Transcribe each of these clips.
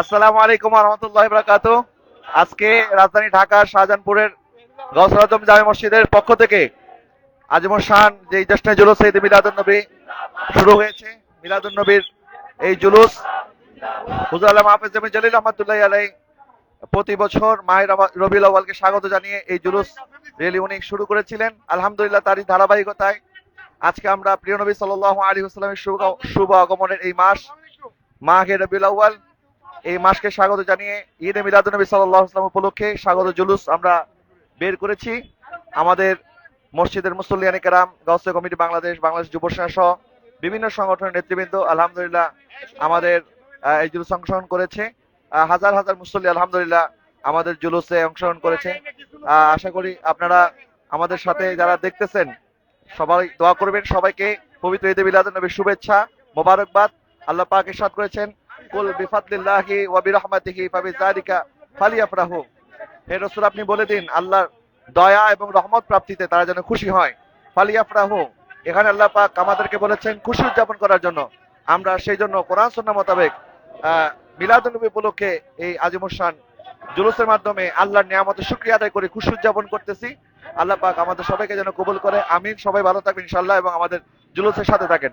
আসসালামু আলাইকুম রহমতুল্লাহ বরাকাতু আজকে রাজধানী ঢাকা, শাহজাহানপুরের গৌসুল আজম জামে মসজিদের পক্ষ থেকে আজমর শান, যে জশ্নে জুলুস, ঈদ মিলাদুন নবী শুরু হয়েছে। মিলাদুন নবীর এই জুলুস, হুজুর আলম হাফেজ জলিল রহমতুল্লাহ আলাই প্রতি বছর মায়ের রবিউল আউয়ালকে স্বাগত জানিয়ে এই জুলুস রেলি উনি শুরু করেছিলেন। আলহামদুলিল্লাহ তারই ধারাবাহিকতায় আজকে আমরা প্রিয় নবী সাল্লাল্লাহু আলাইহি ওয়াসাল্লামের শুভ শুভ আগমনের এই মাস মাহে রবিউল আউয়াল এই মাসকে স্বাগত জানিয়ে ঈদে সাল্লাল্লাহু আলাইহি ওয়াসাল্লাম উপলক্ষে স্বাগত জুলুস আমরা বের করেছি। আমাদের মসজিদের মুসল্লিয়ানি কেরাম গাউসিয়া কমিটি বাংলাদেশ বাংলাদেশ যুব সেনা সহ বিভিন্ন সংগঠনের নেতৃবৃন্দ আলহামদুলিল্লাহ আমাদের এই জুলুস অংশগ্রহণ করেছে। হাজার হাজার মুসল্লি আলহামদুলিল্লাহ আমাদের জুলুসে অংশগ্রহণ করেছে। আশা করি আপনারা আমাদের সাথে যারা দেখতেছেন, সবাই দোয়া করবেন সবাইকে। পবিত্র ঈদে মিলাদুন নবীর শুভেচ্ছা, মোবারকবাদ। আল্লাহ পাক ইরশাদ করেছেন। কুল বিফাদলিল্লাহি ওয়া বিরহমাতিহি ফাবিযালিকা ফালিয়াফরাহু। হে রাসূল আপনি বলে দিন আল্লাহর দয়া এবং রহমত প্রাপ্তিতে তারা যেন খুশি হয়। ফালিয়াফরাহু এখানে আল্লাহ পাক আমাদেরকে বলেছেন খুশি উদযাপন করার জন্য। আমরা সেই জন্য কোরআন সুন্নাহ মোতাবেক আহ, মিলাদুন নবী উপলক্ষে এই আজিমুসান জুলুসের মাধ্যমে আল্লাহর নিয়ামতের শুকরিয়া আদায় করে খুশি উদযাপন করতেছি। আল্লাহ পাক আমাদের সবাইকে যেন কবুল করে। আমিন। সবাই ভালো থাকবেন ইনশাআল্লাহ এবং আমাদের জুলুসের সাথে থাকেন।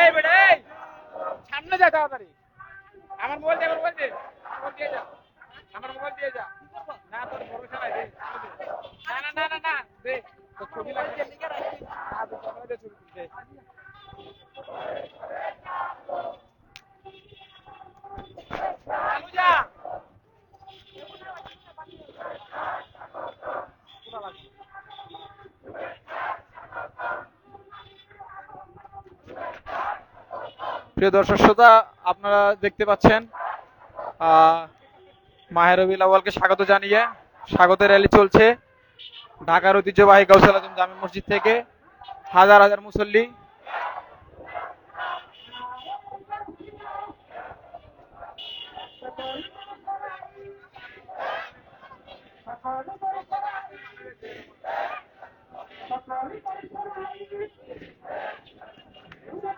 এই বেটা এই সামনে যা তাড়াতাড়ি আমার মোবাইল দে আমার মোবাইল দে মোবাইল দিয়ে যা আমার মোবাইল দিয়ে যা না তোর ভরসা নাই দে না না না না না দে তোর ছবি লাগবে না তোর ক্যামেরা দিয়ে ছবি তুলতে চালু যা প্রিয় দর্শক শ্রোতা আপনারা দেখতে পাচ্ছেন আহ, মাহের রবিউল স্বাগত জানিয়ে স্বাগত র্যালি চলছে ঢাকার ঐতিহ্যবাহী গৌসাল আজম জামে মসজিদ থেকে। হাজার হাজার মুসল্লি।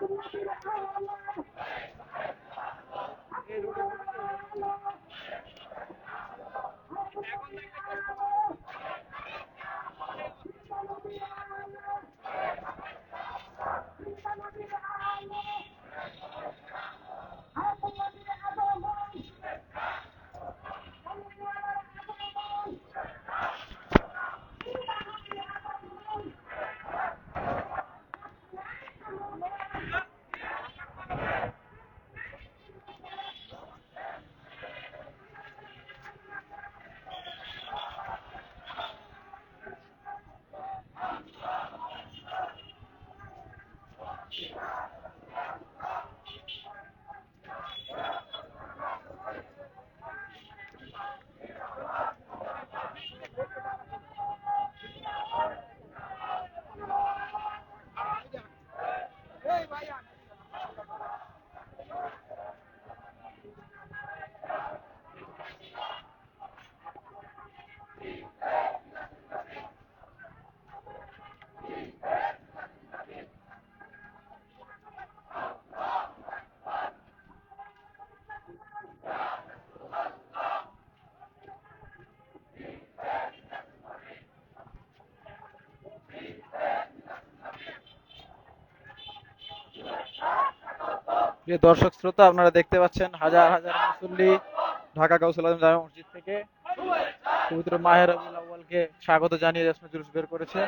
Thank you. প্রিয় দর্শক শ্রোতা, আপনারা দেখতে পাচ্ছেন হাজার হাজার মুসল্লি ঢাকা গাউসুল আজম জামে মসজিদ থেকে পবিত্র মাহের আবুল আউ্বালকে স্বাগত জানিয়ে রেশমি জুলুস বের করেছে।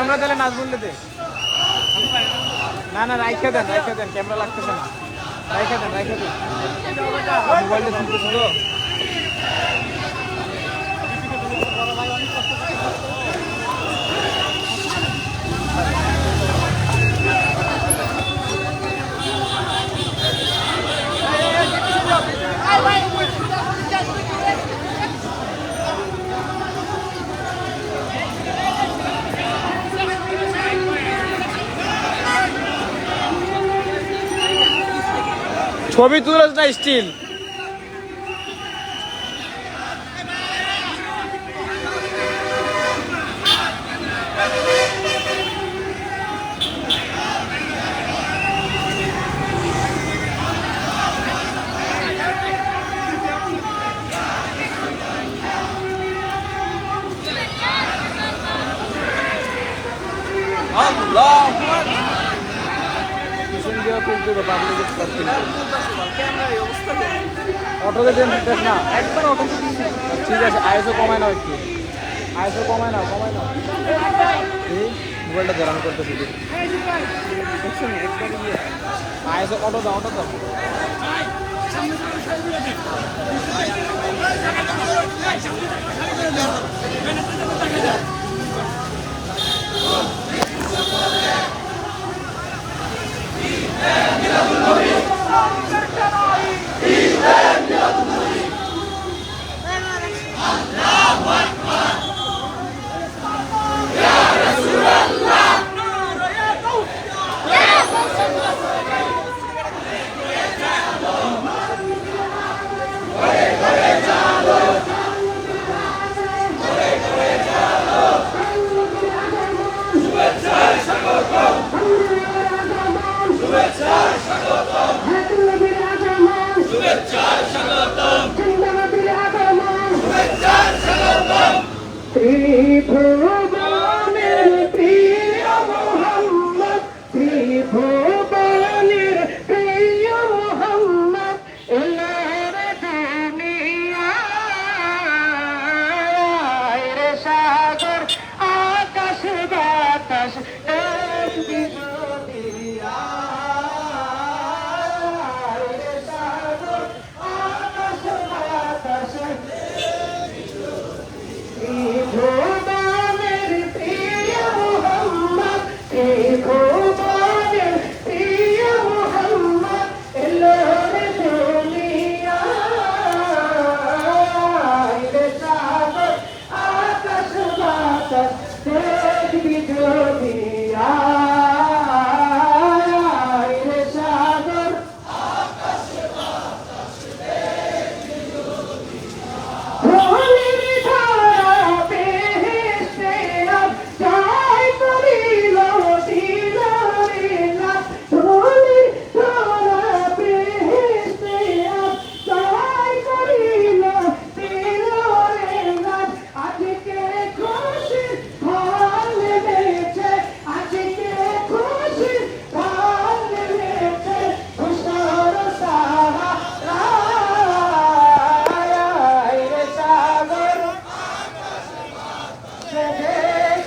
ক্যামেরা দিলে নাচ বললে দে। না না রাইখে দেন রাইখে দেন ক্যামেরা লাগতেছে না। রাইখে দেন রাইখে দেন। মোবাইলটা শুনতেছি তো Wait, wait. Comituras na Steel. করতেছি আইসে অটো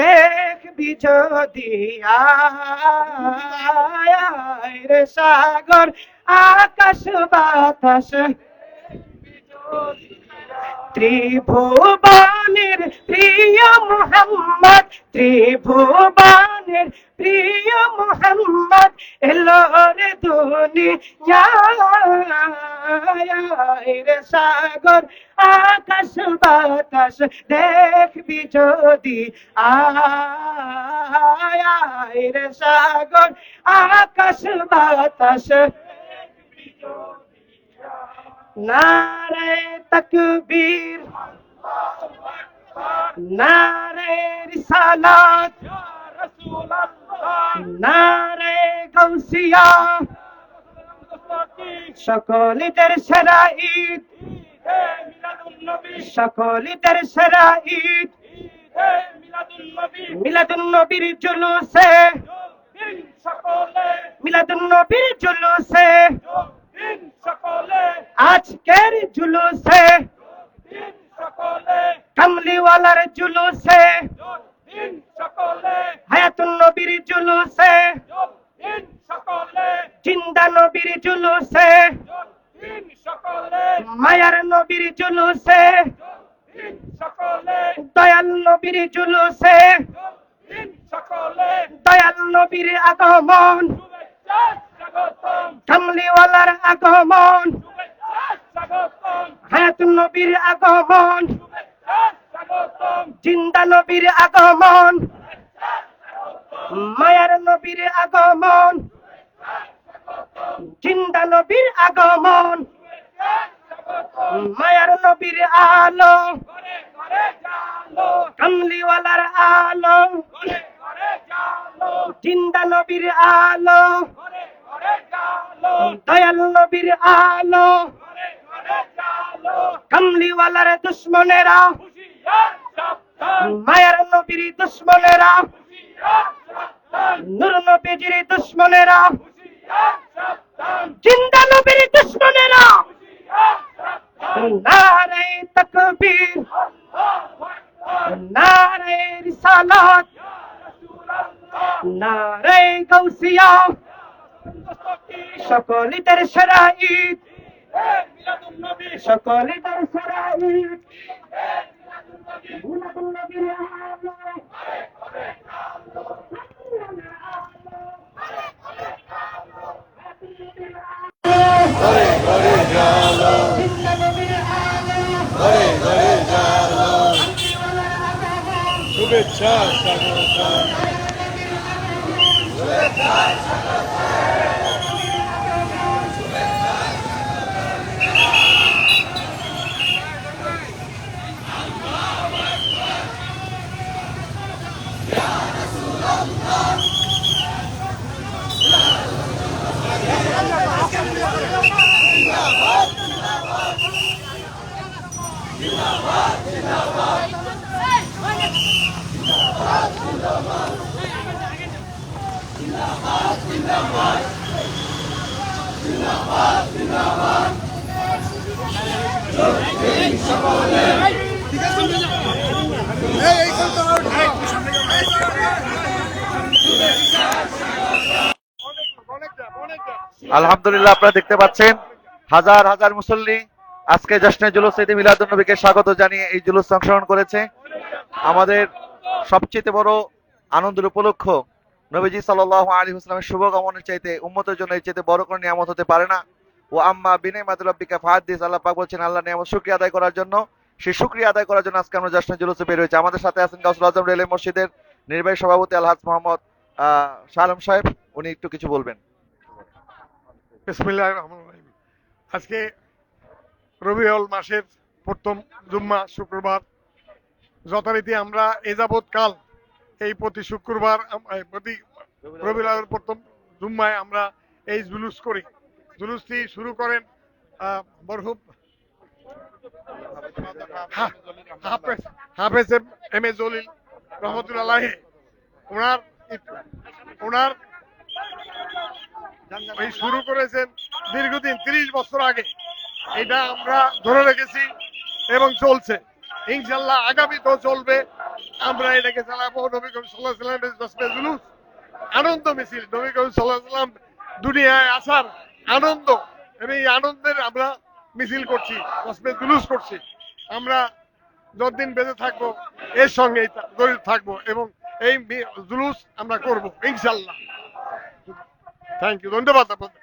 দেখবি যদি রে সাগর আকাশ বাতাস। ত্রিভুবনের প্রিয় মোহাম্মদ, ত্রিভুবনের প্রিয় মোহাম্মদ, এলো রে দুনিয়ায় রে সাগর, আকাশ বাতাস দেখবি যদি। আয় রে সাগর, আকাশ বাতাস নারে তকবীর। নারে রিসালাত। নারে গৌসিয়া সকলিদের সেরা ঈদ। সকলিদের সেরা ঈদ। মিলাদুন নবীর জুলুসে। মিলাদুন নবীর জুলুসে। আজকের জুলুসে কামলিওয়ালার জুলুসে হায়াতুন নবীর জুলুসে জিন্দা নবীর জুলুসে মায়ার নবীর জুলুসে দয়াল নবীর জুলুসে দয়াল নবীর আগমন কামলিওয়ালার আগমন। হায়াতুন নবীর আগমন। জিন্দা নবীর আগমন। মায়ার নবীর আগমন। জিন্দা নবীর আগমন। মায়ার নবীর আলো। কামলিওয়ালার আলো। জিন্দা নবীর আলো। দয়াল নবীর আলো। কামলিওয়ালার দুশ্মনেরা। মায়ার নবীর দুশ্মনেরা। নূর নবীজির দুশ্মনেরা। জিন্দা নবীর দুশ্মনেরা। নারে তকবীর। নারে রিসালাত। নারে গৌসিয়া সকলিদের সেরা ঈদ সকলিদের সেরা ঈদ মিলাদুন নবীর আলো শুভেচ্ছা স্বাগত আলহামদুলিল্লাহ, আপনারা দেখতে পাচ্ছেন, হাজার হাজার মুসল্লি আজকে জশ্নে জুলুস ঈদ মিলাদুন নবীকে স্বাগত জানিয়ে এই জুলুস অংশগ্রহণ করেছে। আমাদের সবচেয়ে বড় আনন্দের উপলক্ষ নবীজি সাল্লাল্লাহু আলী হুসলামের শুভগমনের চাইতে, উম্মতের জন্য এর চাইতে বড় কোনো নিয়ামত হতে পারে না। ও আম্মা বিনয় মাদুরাব্বিকা ফাহাদিস আল্লাহ পাক বলছেন আল্লাহ নিয়ামত শুকরিয়া আদায় করার জন্য। সেই শুকরিয়া আদায় করার জন্য আজকে আমরা জশ্নে জুলুসে বের হয়েছি। আমাদের সাথে আছেন গাউসুল আজম রেলওয়ে মসজিদের নির্বাহী সভাপতি আলহাজ মোহাম্মদ আহ, সাহেব। উনি একটু কিছু বলবেন। আজকে রবিউল মাসের প্রথম জুম্মা শুক্রবার। যথারীতি আমরা এ যাবৎ কাল এই প্রতি শুক্রবার প্রতি রবিউল প্রথম জুম্মায় আমরা এই জুলুস করি। জুলুসটি শুরু করেন মরহুম। হাফেজ এম এ জলিল রহমতুল্লাহ ওনার ওনার এই শুরু করেছেন দীর্ঘদিন, তিরিশ বছর আগে। এটা আমরা ধরে রেখেছি এবং চলছে। ইনশাল্লাহ আগামীতেও চলবে। আমরা এটাকে চালাবো নবী করিম সাল্লাহ সাল্লামের জুলুস। আনন্দ মিছিল, নবী করিম সাল্লাহ সাল্লাম দুনিয়ায় আসার আনন্দ। এবং এই আনন্দের আমরা মিছিল করছি জশ্নে জুলুস করছি। আমরা যতদিন বেঁচে থাকব এর সঙ্গে জড়িত থাকব এবং এই জুলুস আমরা করব ইনশাল্লাহ। থ্যাংক ইউ ধন্যবাদ আপনাদের।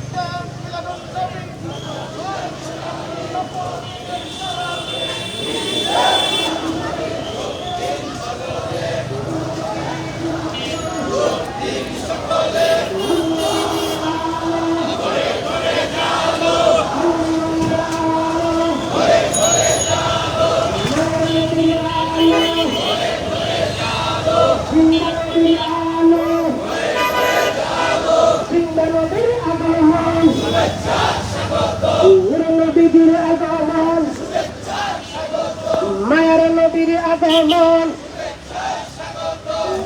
আগমন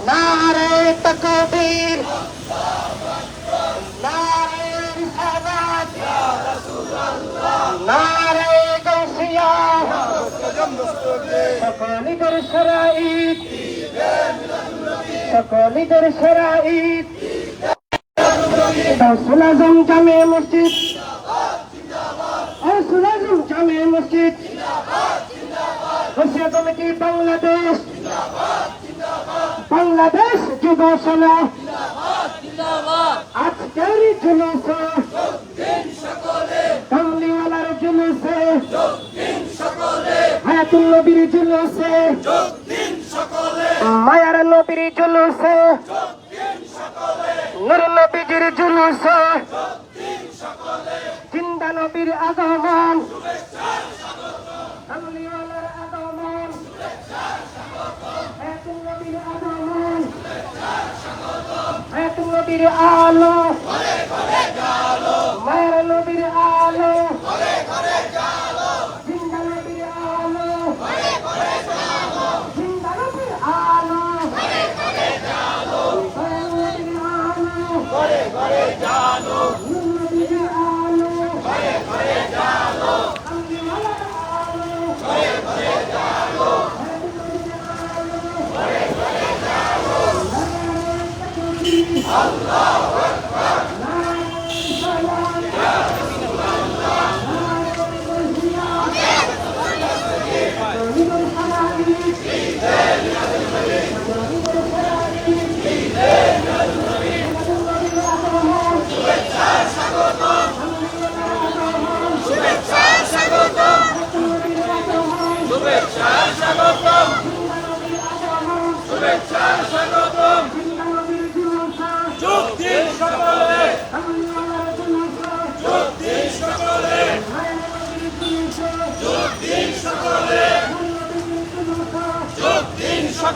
নারে তকবীর। নারে রিসালাত নারে গৌসিয়া। সকলিদের ঈদ সকলিদের গৌসুল আজম জামে মসজিদ। গৌসুল আজম জামে মসজিদ। রশিয়া কমিটি বাংলাদেশ। বাংলাদেশ যুব সেনা। আজকের জুলুসে। কামলিওয়ালার জুলুসে। হায়াতুল নবীর জুলুসে। মায়ার নবীর জুলুসে। নূর নবীজির জুলুসে। জিন্দা নবীর আগমন। কামলিওয়ালার আগমন নবীর আগমন হায়াতুল নবীর আলো। মায়ের নবীর আলো। জিন্দা নবীর আলো। জিন্দা নবীর আলো। মায়ের নবীর আলো নূর নবীর আলো আল্লাহু। আকবার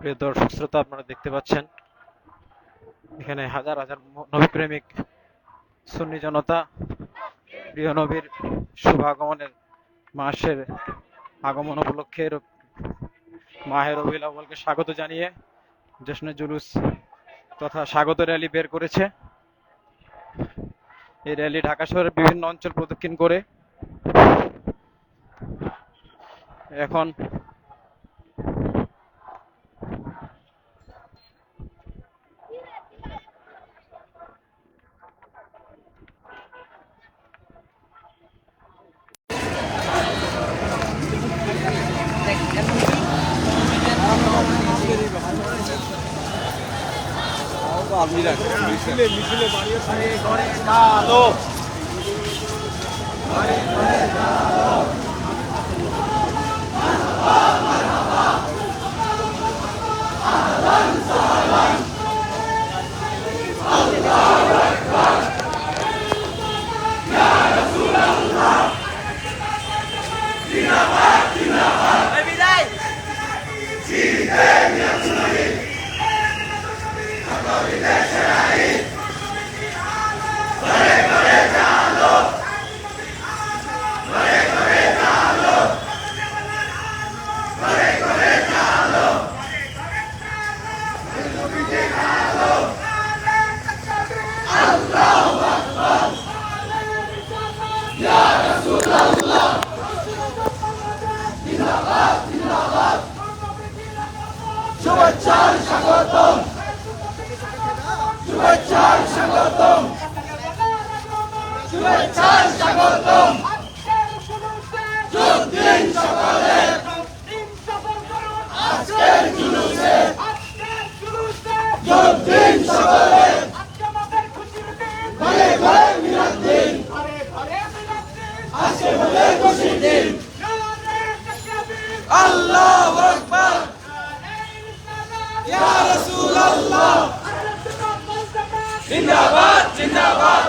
প্রিয় দর্শক, শ্রোতা, আপনারা দেখতে পাচ্ছেন, এখানে হাজার হাজার ম- নবীপ্রেমিক সুন্নি জনতা, প্রিয় নবীর শুভ আগমনের মাসের আগমন উপলক্ষে মাহের রবিউল আউয়ালকে স্বাগত জানিয়ে জশ্নে জুলুস তথা স্বাগত র্যালি বের করেছে। এই র্যালি ঢাকা শহরের বিভিন্ন অঞ্চল প্রদক্ষিণ করে। এখন মিছিলে আল্লাহু আকবার। ইয়া রাসূল আল্লাহ জিন্দাবাদ জিন্দাবাদ।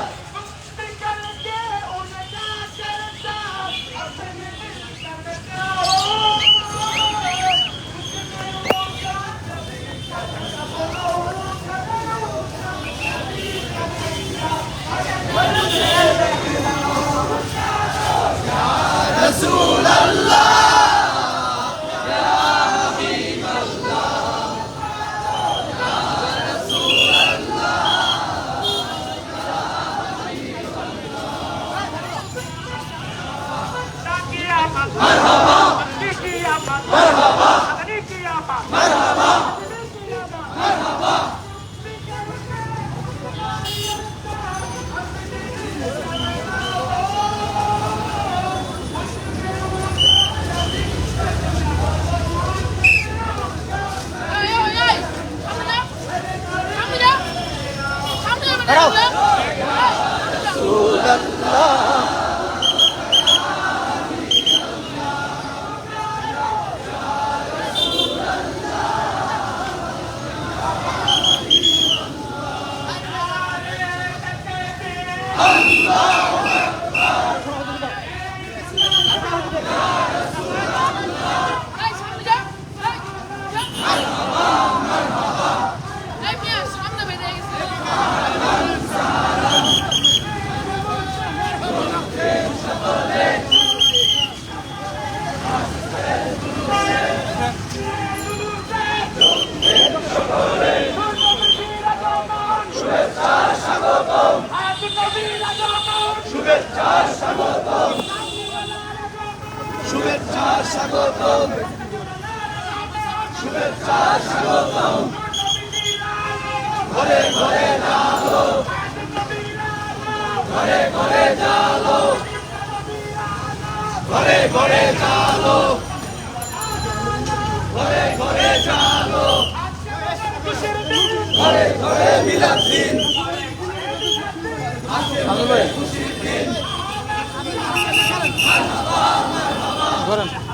Varım.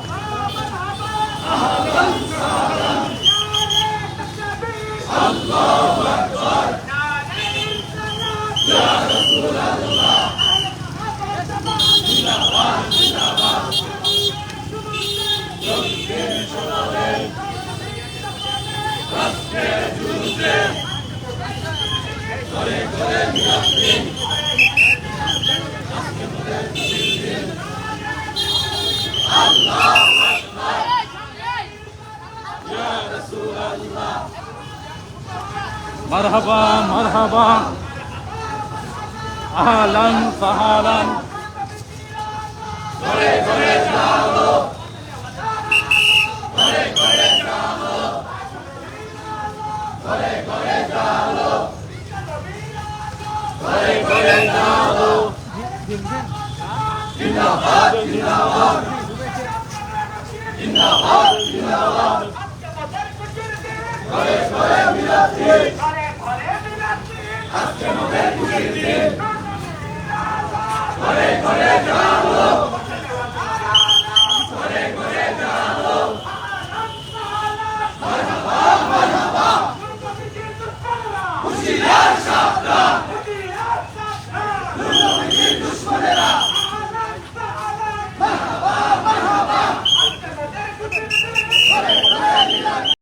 মারহাবা মারহাবা। আহলান সাহালান ধরে ধরে যাও